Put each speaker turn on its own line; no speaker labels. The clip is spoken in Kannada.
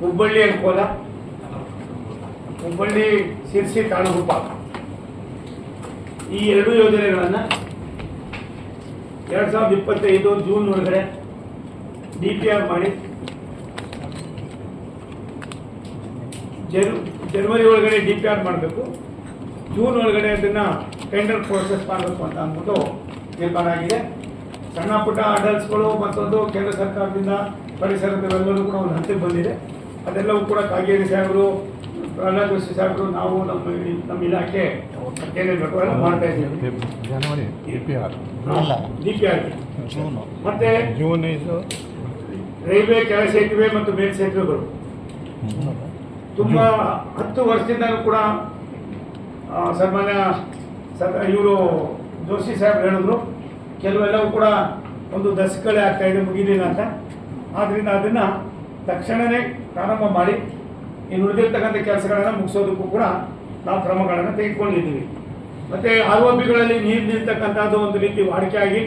ಹುಬ್ಬಳ್ಳಿ ಅಂಕೋಲ ಹುಬ್ಬಳ್ಳಿ, ಶಿರ್ಸಿ ತಾಣಗುಪ್ಪ ಈ ಎರಡು ಯೋಜನೆಗಳನ್ನ ಎರಡ್ ಸಾವಿರದ ಇಪ್ಪತ್ತೈದು ಜೂನ್ ಒಳಗಡೆ ಡಿ ಪಿ ಆರ್ ಮಾಡಿ ಜನ್ ಜನವರಿ ಒಳಗಡೆ ಡಿ ಪಿ ಆರ್ ಮಾಡಬೇಕು. ಜೂನ್ ಒಳಗಡೆ ಅದನ್ನ ಟೆಂಡರ್ ಪ್ರೋಸೆಸ್ ಮಾಡಬೇಕು ಅಂತ ಅಂದ್ಬಿಟ್ಟು ನಿರ್ಮಾಣ ಆಗಿದೆ. ಸಣ್ಣ ಪುಟ್ಟ ಅಡಲ್ಟ್ಸ್ಗಳು ಮತ್ತೊಂದು ಕೇಂದ್ರ ಸರ್ಕಾರದಿಂದ ಪರಿಸರದವೆಲ್ಲರೂ ಕೂಡ ಒಂದು ಹಂತಕ್ಕೆ ಬಂದಿದೆ. ಅದೆಲ್ಲವೂ ಕೂಡ ಕಾಗೇರಿ ಸಾಹೇಬರು ಪ್ರಹ್ಲಾದ್ ಜೋಶಿ ಸಾಹೇಬರು ನಾವು ನಮ್ಮ ನಮ್ಮ ಇಲಾಖೆ ಎಲ್ಲ ಮಾಡ್ತಾ ಇದ್ದೀವಿ. D P R. ಮತ್ತೆ ರೈಲ್ವೆ ಕೆಳ ಸೇತುವೆ ಮತ್ತು ಮೇಲ್ ಸೇತುವೆಗಳು. ತುಂಬಾ ಹತ್ತು ವರ್ಷದಿಂದಲೂ ಕೂಡ ಸನ್ಮಾನ್ಯ ಇವರು ಜೋಶಿ ಸಾಹೇಬ್ ಹೇಳಿದ್ರು. ಕೆಲವೆಲ್ಲವೂ ಕೂಡ ಒಂದು ದಶಕಗಳೇ ಆಗ್ತಾ ಇದೆ, ಮುಗಿಲಿಲ್ಲ ಅಂತ. ಆದ್ರಿಂದ ಅದನ್ನ ತಕ್ಷಣವೇ ಪ್ರಾರಂಭ ಮಾಡಿ ಇನ್ನು ಉಳಿದಿರ್ತಕ್ಕಂಥ ಕೆಲಸಗಳನ್ನ ಮುಗಿಸೋದಕ್ಕೂ ಕೂಡ ನಾವು ಕ್ರಮಗಳನ್ನು ತೆಗೆದುಕೊಂಡಿದ್ದೀವಿ. ಮತ್ತೆ ಆರ್ ನೀರು ನಿಲ್ತಕ್ಕಂಥದ್ದು ಒಂದು ರೀತಿ ವಾಡಿಕೆ ಆಗಿ